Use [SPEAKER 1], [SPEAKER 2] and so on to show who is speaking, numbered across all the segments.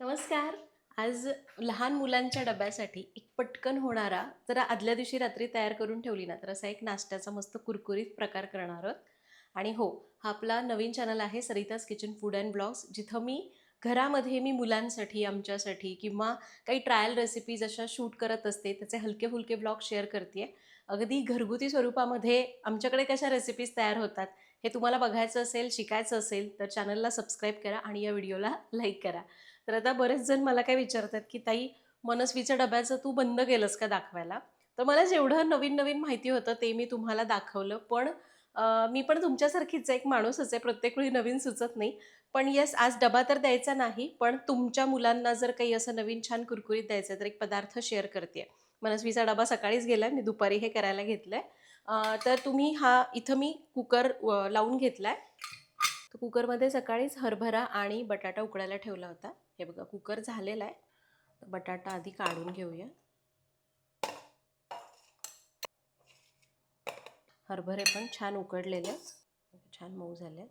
[SPEAKER 1] नमस्कार. आज लहान मुलांच्या डब्यासाठी एक पटकन होणारा जरा आदल्या दिवशी रात्री तयार करून ठेवली ना तर असा एक नाश्त्याचा मस्त कुरकुरीत प्रकार करणार आहोत. आणि हो हा आपला नवीन चॅनल आहे Sarita's kitchen food and blogs जिथं मी घरामध्ये मी मुलांसाठी आमच्यासाठी किंवा काही ट्रायल रेसिपीज अशा शूट करत असते त्याचे हलके फुलके ब्लॉग शेअर करते अगदी घरगुती स्वरूपामध्ये आमच्याकडे कशा रेसिपीज तयार होतात हे तुम्हाला बघायचं असेल शिकायचं असेल तर चॅनलला सबस्क्राईब करा आणि या व्हिडिओला लाईक करा. तर आता बरेच जण मला काय विचारतात की ताई मनस्वीच्या डब्याचं तू बंद केलंस का दाखवायला? तर मला जेवढं नवीन नवीन माहिती होतं ते मी तुम्हाला दाखवलं. पण मी पण तुमच्यासारखीच एक माणूसच आहे. प्रत्येक वेळी नवीन सुचत नाही. पण येस आज डबा तर द्यायचा नाही. पण तुमच्या मुलांना जर काही असं नवीन छान कुरकुरीत द्यायचं आहे तर एक पदार्थ शेअर करते. मनस्वीचा डबा सकाळीच गेला मी दुपारी हे करायला घेतलं आहे तर तुम्ही हा इथं मी कुकर लावून घेतला आहे तर कुकरमध्ये सकाळीच हरभरा आणि बटाटा उकडायला ठेवला होता. हे बघा कुकर झालेला आहे. तर बटाटा आधी काढून घेऊया. हरभरे पण छान उकडलेले छान मऊ झाले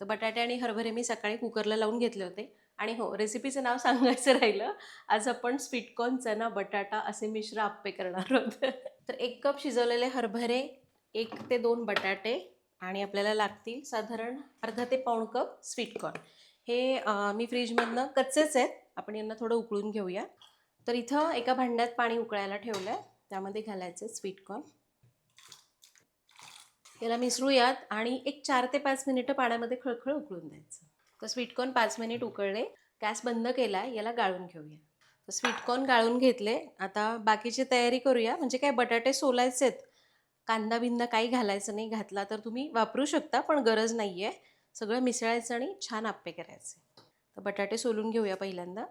[SPEAKER 1] तर बटाटे आणि हरभरे मी सकाळी कुकरला लावून घेतले होते. आणि हो रेसिपीचं नाव सांगायचं राहिलं आज आपण स्वीटकॉर्न चना बटाटा असे मिश्र आप्पे करणार आहोत. तर एक कप शिजवलेले हरभरे एक ते दोन बटाटे आणि आपल्याला लागतील साधारण अर्धा ते पाऊण कप स्वीटकॉर्न. हे मी फ्रीजमधनं कच्चेच आहेत. आपण यांना थोडं उकळून घेऊया. तर इथं एका भांड्यात पाणी उकळायला ठेवलं आहे त्यामध्ये घालायचे स्वीटकॉर्न याला मिसळूयात आणि एक चार ते पाच मिनिटं पाण्यामध्ये खळखळ उकळून द्यायचं. तर स्वीटकॉर्न पाच मिनिट उकळले. गॅस बंद केला याला गाळून घेऊया. तर स्वीटकॉर्न गाळून घेतले. आता बाकीची तयारी करूया. म्हणजे काय बटाटे सोलायचे आहेत कांदा बिंदा काही घालायचं नाही. घातला तर तुम्ही वापरू शकता पण गरज नाही आहे सगळं मिसळायचं आणि छान आप्पे करायचे. तर बटाटे सोलून घेऊया पहिल्यांदा.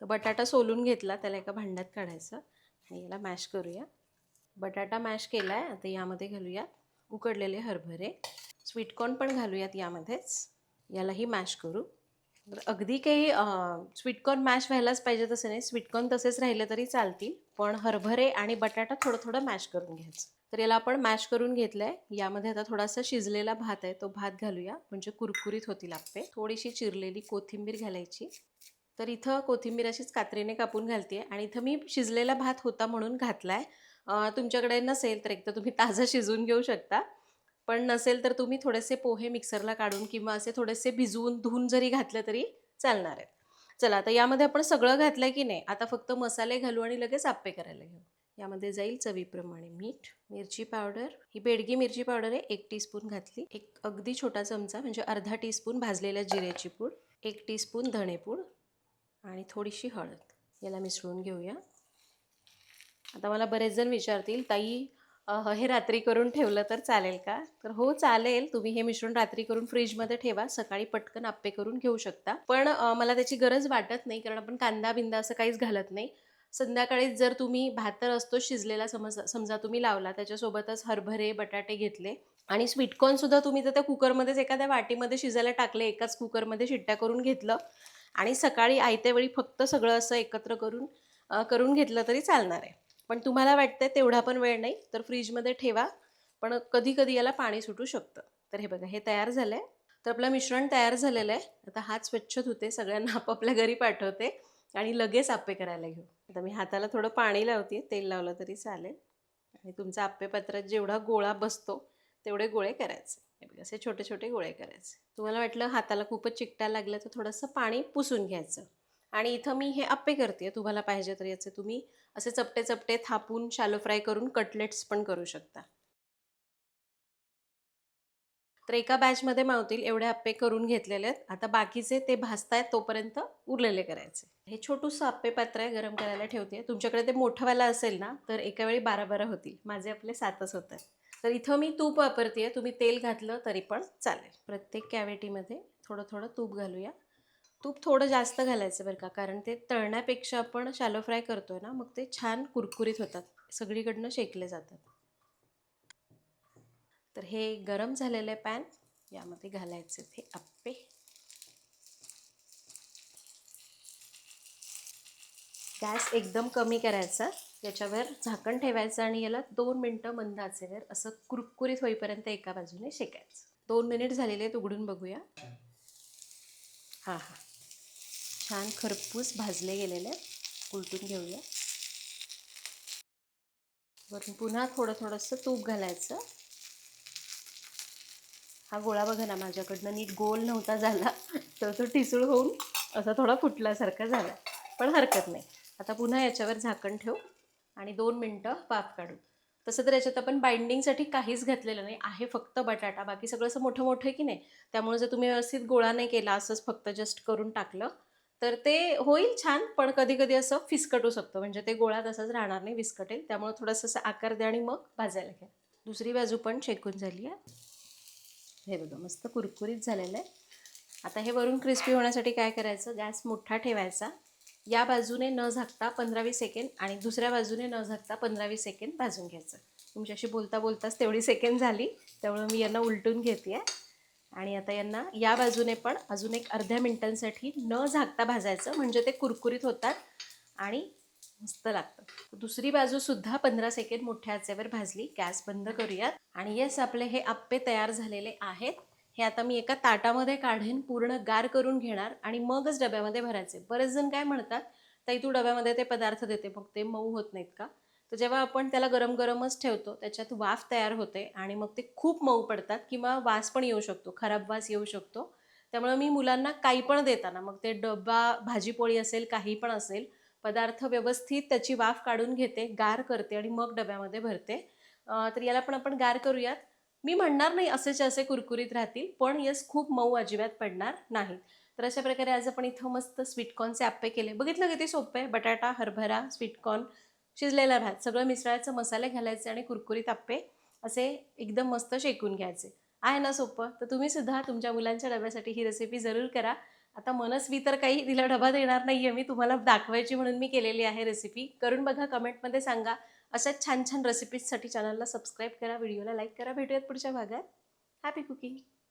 [SPEAKER 1] तर बटाटा सोलून घेतला त्याला एका भांड्यात काढायचं आणि याला मॅश करूया. बटाटा मॅश केला आहे आता यामध्ये घालूया उकडलेले हरभरे. स्वीटकॉर्न पण घालूयात यामध्येच. यालाही मॅश करू. तर अगदी काही स्वीटकॉर्न मॅश व्हायलाच पाहिजे तसं नाही. स्वीटकॉर्न तसेच राहिले तरी चालतील. पण हरभरे आणि बटाटा थोडं थोडं मॅश करून घ्यायचं. तर याला आपण मॅश करून घेतलं आहे यामध्ये आता थोडासा शिजलेला भात आहे तो भात घालूया. म्हणजे कुरकुरीत होतील आप्पे. थोडीशी चिरलेली कोथिंबीर घालायची. तर इथं कोथिंबीर अशीच कात्रीने कापून घालते आणि इथं मी शिजलेला भात होता म्हणून घातला आहे तुमच्याकडे नसेल तर एक तर तुम्ही ताजा शिजवून घेऊ शकता. पण नसेल तर तुम्ही थोडेसे पोहे मिक्सरला काढून किंवा असे थोडेसे भिजवून धुवून जरी घातले तरी चालणार आहेत. चला आता यामध्ये आपण सगळं घातलं की नाही? आता फक्त मसाले घालू आणि लगेच आप्पे करायला घेऊ. यामध्ये जाईल चवीप्रमाणे मीठ मिरची पावडर. ही बेडगी मिरची पावडर आहे एक टीस्पून घातली. एक अगदी छोटा चमचा म्हणजे अर्धा टीस्पून भाजलेल्या जिऱ्याची पूड एक टीस्पून धणेपूड आणि थोडीशी हळद. याला मिसळून घेऊया. आता मला बरेच जण विचारतील ताई हे रात्री करून ठेवलं तर चालेल का? तर हो चालेल. तुम्ही हे मिश्रण रात्री करून फ्रीजमध्ये ठेवा. सकाळी पटकन आप्पे करून घेऊ शकता. पण मला त्याची गरज वाटत नाही कारण आपण कांदा बिंदा असं काहीच घालत नाही. संध्याकाळीच जर तुम्ही भात तर असतो शिजलेला समज समजा तुम्ही लावला त्याच्यासोबतच हरभरे बटाटे घेतले आणि स्वीटकॉर्नसुद्धा तुम्ही तर त्या कुकरमध्येच एखाद्या वाटीमध्ये शिजायला टाकले एकाच कुकरमध्ये शिट्ट्या करून घेतलं आणि सकाळी आयत्या वेळी फक्त सगळं असं एकत्र करून करून घेतलं तरी चालणार आहे. पण तुम्हाला वाटतंय तेवढा पण वेळ नाही तर फ्रीजमध्ये ठेवा. पण कधी कधी याला पाणी सुटू शकतं. तर हे बघा हे तयार झालं आहे तर आपलं मिश्रण तयार झालेलं आहे. आता हात स्वच्छ धुते सगळ्यांना आपापल्या घरी पाठवते. आणि लगेच आप्पे करायला घेऊ. आता मी हाताला थोडं पाणी लावते तेल लावलं तरी चालेल. आणि तुमचा आप्पे जेवढा गोळा बसतो तेवढे गोळे करायचे. असे छोटे छोटे गोळे करायचे. तुम्हाला वाटलं हाताला खूपच चिकटा लागलं तर थोडंसं पाणी पुसून घ्यायचं. आणि इथं मी हे आप्पे करते तुम्हाला पाहिजे तर याचे तुम्ही असे चपटे चपटे थापून शालो फ्राय करून कटलेट्स पण करू शकता. तर एका बॅचमध्ये मावतील एवढे आप्पे करून घेतलेले आहेत. आता बाकीचे ते भाजतायत तोपर्यंत उरलेले करायचे. हे छोटूसं आप्पे पात्र आहे गरम करायला ठेवते तुमच्याकडे ते मोठंवाला असेल ना तर एका वेळी बारा बारा होतील. माझे आपले सातच होत आहेत. तर इथं मी तूप वापरते आहे तुम्ही तेल घातलं तरी पण चालेल. प्रत्येक कॅव्हिटीमध्ये थोडं थोडं तूप घालूया. तूप थोडं जास्त घालायचं बरं का कारण ते तळण्यापेक्षा आपण शालो फ्राय करतोय ना मग ते छान कुरकुरीत होतात. सगळीकडनं शेकले जातात. तर हे गरम झालेले पॅन. यामध्ये घालायचे ते आप्पे. गॅस एकदम कमी करायचा याच्यावर झाकण ठेवायचं आणि याला दोन मिनटं मंद आचेवर असं कुरकुरीत होईपर्यंत एका बाजूने शेकायचं. दोन मिनिट झालेले आहेत उघडून बघूया. हां हां. छान खरपूस भाजले गेलेले आहेत. उलटून घेऊया. वरून पुन्हा थोडं थोडंसं तूप घालायचं. हा गोळा बघा ना माझ्याकडनं नीट गोल नव्हता झाला तर तो ठिसूळ होऊन असा थोडा फुटल्यासारखा झाला पण हरकत नाही. आता पुन्हा याच्यावर झाकण ठेवू आणि दोन मिनटं वाफ काढू. तसं तर याच्यात आपण बाइंडिंगसाठी काहीच घातलेलं नाही. आहे फक्त बटाटा. बाकी सगळं असं मोठं मोठं आहे की नाही? त्यामुळे जर तुम्ही व्यवस्थित गोळा नाही केला असंच फक्त जस्ट करून टाकलं तर ते होईल छान पण कधी कधी असं फिसकटू शकतं. म्हणजे ते गोळा तसंच राहणार नाही विस्कटेल. त्यामुळे थोडंसं असं आकार द्या आणि मग भाजायला घ्या. दुसरी बाजू पण शेकून झाली आहे. हे बघा मस्त कुरकुरीत झालेलं आहे. आता हे वरून क्रिस्पी होण्यासाठी काय करायचं? गॅस मोठा ठेवायचा. या बाजूने न झाकता पंधरावी सेकंड आणि दुसऱ्या बाजूने न झाकता पंधरावी सेकंड भाजून घ्यायचं. तुमच्याशी बोलता बोलताच तेवढी सेकंड झाली त्यामुळे मी यांना उलटून घेते आणि आता यांना या बाजूने पण अजून एक अर्ध्या मिनिटांसाठी न झाकता भाजायचं म्हणजे ते कुरकुरीत होतात आणि मस्त लागतं. दुसरी बाजूसुद्धा पंधरा सेकंड मोठ्या आचेवर भाजली गॅस बंद करूयात. आणि येस आपले हे आप्पे तयार झालेले आहेत. हे आता मी एका ताटामध्ये काढेन पूर्ण गार करून घेणार आणि मगच डब्यामध्ये भरायचे. बरेच जण काय म्हणतात ताई तू डब्यामध्ये ते पदार्थ देते मग ते मऊ होत नाहीत का? तर जेव्हा आपण त्याला गरम गरमच ठेवतो त्याच्यात वाफ तयार होते आणि मग ते खूप मऊ पडतात किंवा वास पण येऊ शकतो खराब वास येऊ शकतो. त्यामुळे मी मुलांना काही पण देताना मग ते डबा भाजीपोळी असेल काही पण असेल पदार्थ व्यवस्थित त्याची वाफ काढून घेते गार करते आणि मग डब्यामध्ये भरते. तर याला पण आपण गार करूयात. मी म्हणणार नाही असेचे असे कुरकुरीत राहतील पण यस खूप मऊ अजिबात पडणार नाहीत. तर अशा प्रकारे आज आपण इथं मस्त स्वीटकॉर्नचे आप्पे केले. बघितलं किती सोपं आहे? बटाटा हरभरा स्वीटकॉर्न शिजलेला भात. सगळं मिसळायचं मसाले घालायचे आणि कुरकुरीत आप्पे असे एकदम मस्त शेकून घ्यायचे. आहे ना सोपं? तर तुम्ही सुद्धा तुमच्या मुलांच्या डब्यासाठी ही रेसिपी जरूर करा. आता मनस्वी तर काही तिला डबा देणार नाही आहे मी तुम्हाला दाखवायची म्हणून मी केलेली आहे रेसिपी करून बघा कमेंटमध्ये सांगा. अशा छान छान रेसिपीजसाठी चॅनलला सबस्क्राईब करा व्हिडिओला लाईक करा. भेटूयात पुढच्या भागात. Happy cooking